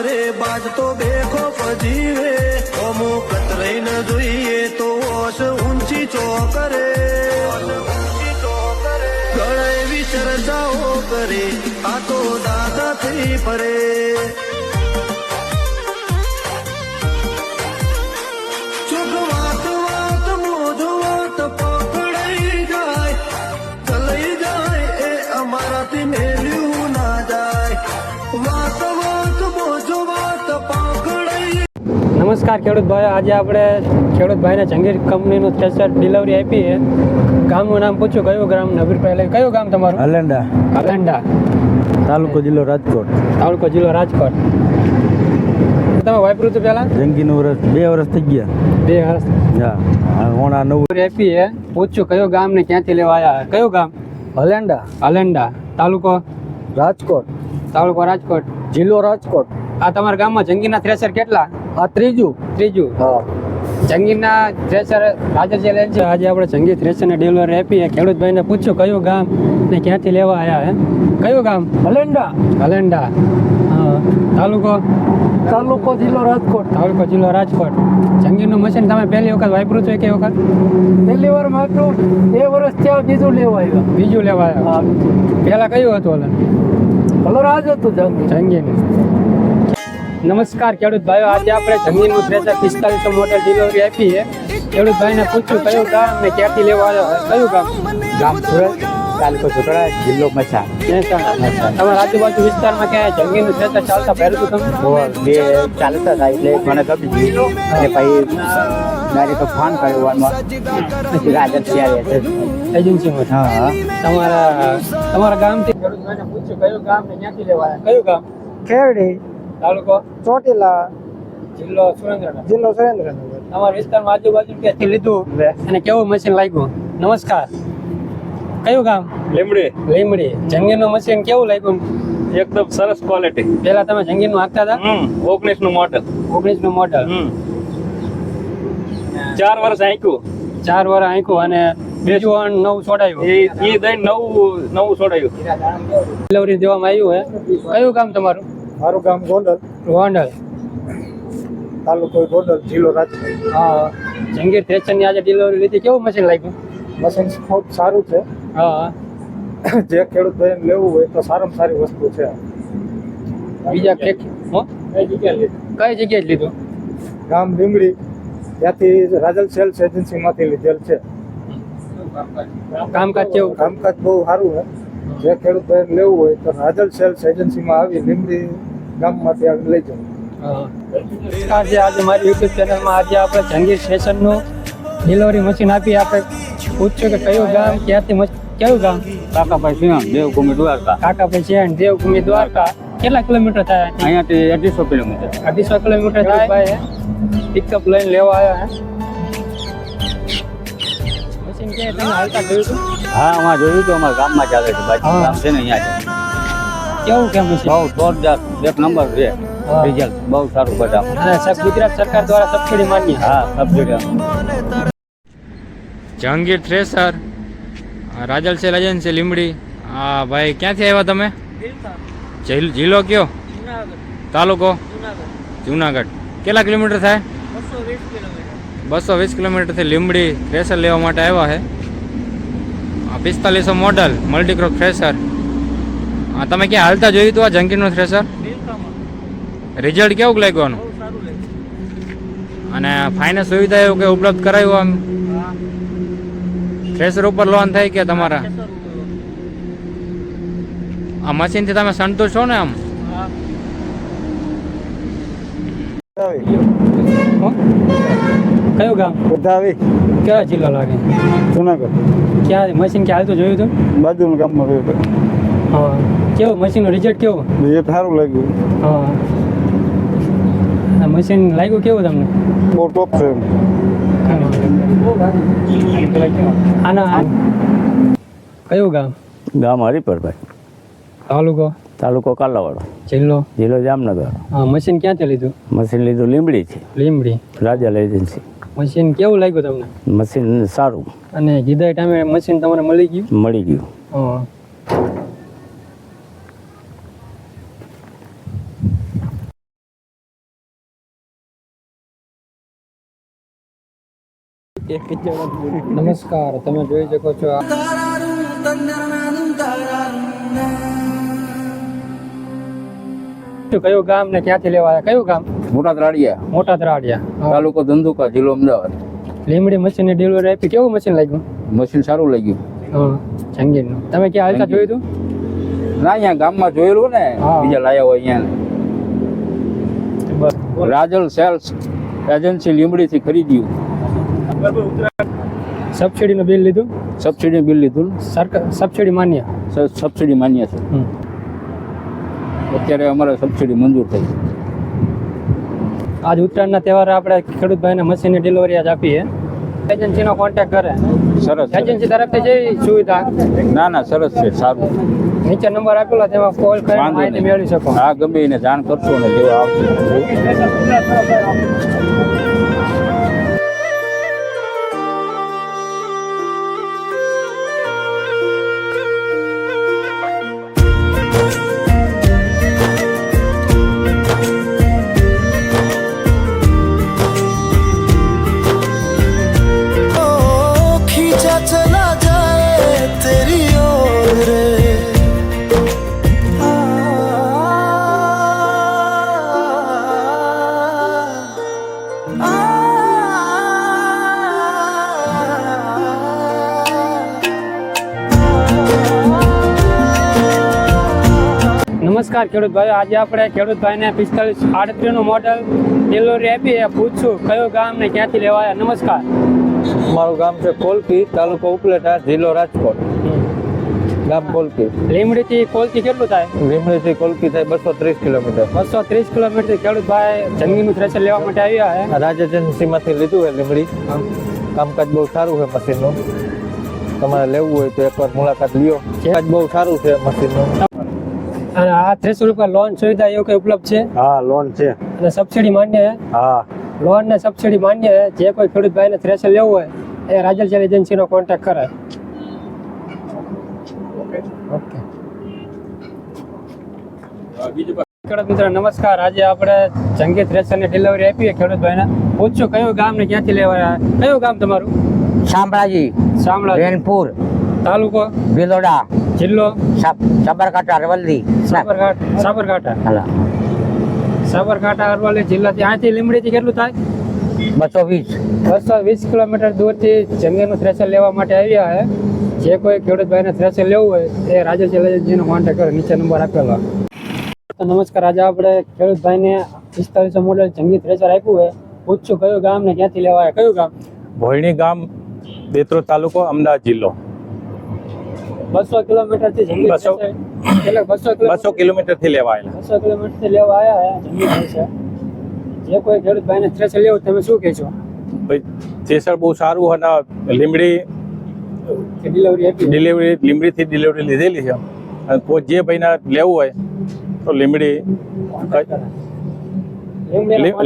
કરે બાજ તો બેખોફ જીવે. ઓમો કતરાઈ ન જોઈએ તો ઓસ ઊંચી ચો કરે ગળાએ વિચરજાઓ કરે, આ તો દાદા થઈ પરે પકડાઈ જાય જાય એ અમારાથી નમસ્કાર ખેડૂત ભાઈ આજે આપણે ખેડૂત ભાઈને જંગીર કંપનીનું થ્રેસર ડિલિવરી આપી છે. ગામનું નામ પૂછ્યું કયું ગામ? ને અભિપ્રાય લઈ કયું ગામ તમારું? અલેન્ડા અલંડા તાલુકો જિલ્લો રાજકોટ. તાલુકો જિલ્લો રાજકોટ. તમે વાપર્યું હતું પહેલાં? જંગીનું વર્ષ બે વર્ષ થઈ ગયા. બે વર્ષ. હા હોણા નવું. આપી છે. પૂછ્યું કયું ગામ ને ક્યાંથી લેવા આવ્યા કયું ગામ? અલેન્ડા અલંડા તાલુકો? રાજકોટ. તાલુકો રાજકોટ. જિલ્લો રાજકોટ. આ તમારા ગામમાં જંગીના થ્રેસર કેટલા? આ ત્રીજું. ત્રીજું. હા. જંગીના થ્રેસર રાજા જે છે? આજે આપણે જંગી થ્રેસરને ડિલિવરી આપીએ. ખેડૂત ભાઈને પૂછ્યું કયું ગામ? ને ક્યાંથી લેવા આવ્યા હે કયું ગામ? હલેન્ડા. હલેન્ડા. હા. તાલુકો? તાલુકો જિલ્લો રાજકોટ. તાલુકો જિલ્લો રાજકોટ. જંગીનું મશીન તમે પહેલી વખત વાપર્યું છે કે વખત? પહેલી વાર માટલું બે વર્ષ ત્યાં બીજું લેવા આવ્યા. બીજું લેવા આવ્યા. પહેલાં કયું હતું ઓલા હલો રાજ હતું જંગી. જંગીનું. નમસ્કાર ખેડૂત ભાઈઓ. આજે આપણે જંગીનું થ્રેસર પિસ્તાલીસો મોડેલ ડિલિવરી આપી છે. ખેડૂત ભાઈને પૂછ્યું કયું ગામ ને ક્યાંથી લેવા આવ્યો? કયું ગામ? ગામ સુરત તાલુકો છોકરા જિલ્લો મચા મહેસાણા. તમારા આજુબાજુ વિસ્તારમાં ક્યાંય જંગીનું થ્રેસર ચાલતા પહેરતું તમે બે ચાલતા હતા એટલે મને ગમી ગયું અને પછી ડાયરેક્ટ ફોન કર્યો પછી રાજન ત્યારે એજન્સીમાં હા હા. તમારા તમારા ગામથી ખેડૂત ભાઈને પૂછ્યું કયું ગામ ને ક્યાંથી લેવા આવ્યા? કયું ગામ? ખેરડી. તાલુકો? ચોટીલા. જિલ્લો સુરેન્દ્રનગર. જિલ્લો સુરેન્દ્રનગર. તમારા વિસ્તારમાં આજુબાજુ ક્યાંથી લીધું. અને કેવું મશીન લાગ્યું? નમસ્કાર. કયું ગામ? લીમડી લીમડી જંગીરનું મશીન કેવું લાગ્યું? એકદમ સરસ ક્વોલિટી પેલા તમે જંગીરનું હાંકતા હતા? ઓગણીસનું મોડલ ઓગણીસનું મોડલ હમ. ચાર વર્ષ આંક્યું ચાર વાર આંખ્યું અને બીજું નવું છોડાયું. એ દઈને નવું નવું છોડાયું. ડિલિવરી દેવામાં આવ્યું હે. કયું કામ તમારું? મારું ગામ ગોંડલ. ગોંડલ. તાલુકો ગોંડલ જિલ્લો રાજકોટ. હા જંગીર થ્રેચરની આજે ડિલિવરી લીધી. કેવું મશીન લાગ્યું? મશીન ખૂબ સારું છે. હા. જે ખેડૂત ભાઈને લેવું હોય તો સારામાં સારી વસ્તુ છે. બીજા? કઈ જગ્યાએ લીધું? ગામ લીમડી ત્યાંથી રાજલ સેલ્સ એજન્સીમાંથી લીધેલ છે. કામકાજ કેવું કામકાજ બહુ સારું છે. જે ખેડૂત લેવું હોય તો રાજલ સેલ્સ એજન્સીમાં આવી લીમડી ગામમાંથી આવી લઈ જાવ નમસ્કાર છે આજે મારી યુટ્યુબ ચેનલમાં આજે આપણે જંગીર સ્ટેશનનું ડિલિવરી મશીન આપી. આપણે પૂછ્યું કે કયું ગામ ક્યાંથી મશ- કયું ગામ? કાકાભાઈ સિંહ દેવભૂમિ દ્વારકા. કાકાભાઈ છે દેવભૂમિ દ્વારકા. કેટલા કિલોમીટર થાય? અહીંયાથી અઢીસો કિલોમીટર. અઢીસો કિલોમીટર થાય. ભાઈ પિકઅપ લઈને લેવા આવ્યા હે. મશીન ક્યાંય તમે હાલતા જોયું હતું? હા અમારે જોયું તો અમારા ગામમાં ચાલે છે. બાજુ હા. ગામ છે ને અહીંયા છે કેવું કેમ છે બહુ જોરદાર. એક નંબર છે. રિઝલ્ટ. બહુ સારું બધા ગુજરાત સરકાર દ્વારા સબસિડી માન્ય હા subsidy Jahangir thresher Rajal sale agency Limdi હા ભાઈ ક્યાંથી આવ્યા તમે? જિલ્લો કયો? તાલુકો? જુનાગઢ. કેટલા કિલોમીટર થાય? બસો વીસ કિલોમીટરથી લીમડી થ્રેસર લેવા માટે આવ્યા છે. પિસ્તાલીસો મોડલ મલ્ટીક્રોપ થ્રેસર તમે ક્યાં હાલતા જોયું હતું આ જંકીનું થ્રેસર રિઝલ્ટ કેવું લાગ્યું અને ફાઇનાન્સ સુવિધા એવું કે ઉપલબ્ધ કરાયું આમ? થ્રેસર ઉપર લોન થાય કે તમારા? આ મશીનથી તમે સંતુષ્ટ છો ને આમ? કયું ગામ? બધાવી કયો જિલ્લો લાગે? જુનાગઢ. ક્યાં મશીન ક્યાં હાલતું જોયું હતું બાજુનું ગામમાં ગયું હા. કેવું મશીનનું રિઝલ્ટ કેવું? એ સારું લાગ્યું. હા. મશીન લાગ્યું કેવું તમને? બહુ ટોપ છે આના કયું ગામ? ગામ હરિપરભાઈ. તાલુકો? તાલુકો કાલાવાડો. જિલ્લો? જિલ્લો જામનગર. હા મશીન ક્યાંથી લીધું? મશીન લીધું લીમડી છે લીમડી રાજલ એજન્સી મશીન કેવું લાગ્યું તમને? મશીન સારું. અને કીધા ટાઈમે મશીન તમારે મળી ગયું? મળી ગયું. હા. નમસ્કાર તમે જોઈ શકો છો કયું ગામ ને ક્યાંથી લેવા આવ્યા કયું ગામ? મોટા ત્રાડિયા મોટા ત્રાડિયા તાલુકો ધંધુકા જિલ્લો અમદાવાદ. લીમડી મશીનની ડિલિવરી આપી કેવું મશીન લાગ્યું? મશીન સારું લાગ્યું. ચંગીન તમે ક્યાં હાલતા જોયું હતું? ના અહીંયા ગામમાં જોયેલું ને બીજા લાયા હોય અહીંયા. રાજલ સેલ્સ એજન્સી લીમડીથી ખરીદ્યું. સબસિડીનું બિલ લીધું? સબસિડીનું બિલ લીધું સરકાર સબસિડી માન્ય? સબસિડી માન્ય છે. અત્યારે અમારે સબસિડી મંજૂર થઈ આજ ઉત્તરાયણના તહેવારે આપણે ખેડૂત ભાઈને મશીનની ડિલિવરી આજ આપીએ. એજન્સીનો કોન્ટેક્ટ કરે. સરસ. એજન્સી તરફથી જે સુવિધા. ના ના સરસ છે સારું. નીચે નંબર આપેલો તેમાં કોલ કરી માહિતી મેળવી શકો. હા ગમે એને જાણ કરશો ને જેવા આવશે. નમસ્કાર ખેડૂત ભાઈઓ. આજે આપણે ખેડૂત ભાઈને પિસ્તાલીસ આડત્રીસનું મોડલ ડિલિવરી આપી એ પૂછશું કયો ગામ ને ક્યાંથી લેવાયા? નમસ્કાર. મારું ગામ છે કોલપી તાલુકો ઉપલેટા જિલ્લો રાજકોટ. ગામ કોલપી લીમડીથી કોલથી કેટલું થાય? લીમડીથી કોલપી થાય બસો ત્રીસ કિલોમીટર. બસો ત્રીસ કિલોમીટર ખેડૂત ભાઈ જંગીનું થ્રેસર લેવા માટે આવ્યા છે રાજ એજન્સીમાંથી લીધું છે લીમડી કામકાજ બહુ સારું છે મશીનનું. તમારે લેવું હોય તો એકવાર મુલાકાત લ્યો. કામકાજ બહુ સારું છે મશીનનું. અને આ થ્રેસર ઉપર લોન સુવિધા એવું કઈ ઉપલબ્ધ છે? હા લોન છે. અને સબસિડી માન્ય છે? હા. લોન ને સબસિડી માન્ય છે. જે કોઈ ખેડૂત ભાઈને થ્રેસર લેવું હોય એ રાજલ ચેલ એજન્સીનો કોન્ટેક્ટ કરે. ઓકે ખેડૂત મિત્ર નમસ્કાર. આજે આપણે જંગી થ્રેસરની ડિલિવરી આપીએ ખેડૂત ભાઈને પૂછશું કયું ગામ ને ક્યાંથી લેવાયા? કયું ગામ તમારું? શામળાજી શામળા રેનપુર તાલુકો? ભિલોડા જિલ્લો? સાબ- સાબરકાંઠા અરવલ્લી. સાબરકાંઠા સાબરકાંઠા. હાલો. સાબરકાંઠા અરવલ્લી જિલ્લાથી અહીંથી લીમડીથી કેટલું થાય? બસો વીસ. બસો વીસ કિલોમીટર દૂરથી જમીનનું થ્રેસર લેવા માટે આવ્યા છે જે કોઈ ખેડૂતભાઈને થ્રેશર થ્રેસર લેવું હોય એ રાજલ ચેલેજીનો કોન્ટેક્ટ કરે નીચે નંબર આપેલો. તો નમસ્કાર આજે આપણે ખેડૂતભાઈને પિસ્તાલીસો મોડેલ જંગી થ્રેસર આપ્યું હોય પૂછશું કયું ગામ ને ક્યાંથી લેવા આવ્યા કયું ગામ? ભોયણી ગામ દેત્રોદ તાલુકો અમદાવાદ જિલ્લો. બસો કિલોમીટરથી જંગી બસો. એટલે બસો બસો કિલોમીટરથી લેવા આવેલા બસો કિલોમીટરથી લેવા આવ્યા છે. જે કોઈ ખેડૂત ભાઈને થ્રેસર લેવું તમે શું કહેશો? ભાઈ થ્રેસર બહુ સારું અને લીમડી ડિલિવરી આપી ડિલિવરી લીમડીથી ડિલિવરી લીધેલી છે. અને કોઈ જે ભાઈને લેવું હોય તો લીમડી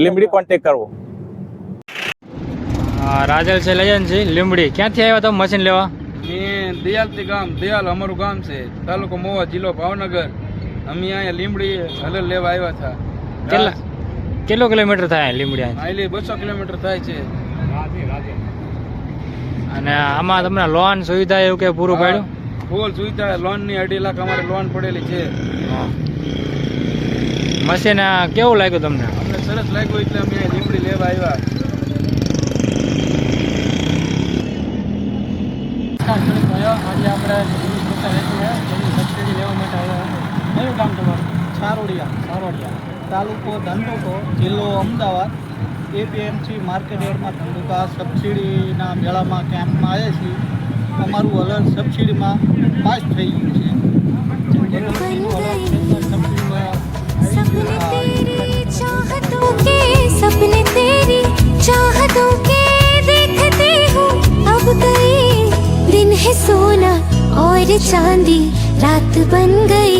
લીમડી કોન્ટેક કરવો. રાજલ છે એજન્સી લીમડી ક્યાંથી આવ્યા તમે મશીન લેવા? મેં દયાલથી ગામ દયાલ અમારું ગામ છે. તાલુકો મોવા જિલ્લો ભાવનગર. અમે અહીંયા લીમડી હલર લેવા આવ્યા હતા. કેટલા કેટલો કિલોમીટર થાય લીમડી? આઈલી બસો કિલોમીટર થાય છે. અને આમાં તમને લોન સુવિધા એવું કે પૂરું પાડ્યું? ફૂલ સુવિધા. લોનની અઢી લાખ અમારે લોન પડેલી છે. મશીન આ કેવું લાગ્યું તમને? અમને સરસ લાગ્યું એટલે અમે અહીંયા લીમડી લેવા આવ્યા. નમસ્કાર ખેડૂત ભાઈઓ આજે આપણે સબસિડી લેવા માટે આવ્યા કયું ગામ તમારું સારોડિયા સારોડિયા. તાલુકો ધંધુકો, જિલ્લો અમદાવાદ. એપીએમસી માર્કેટ યાર્ડમાં ધંધુકા સબસિડીના મેળામાં કેમ્પમાં આવ્યા છીએ. અમારું અલર્ટ સબસિડીમાં પાસ થઈ ગયું છે. चांदी रात बन गई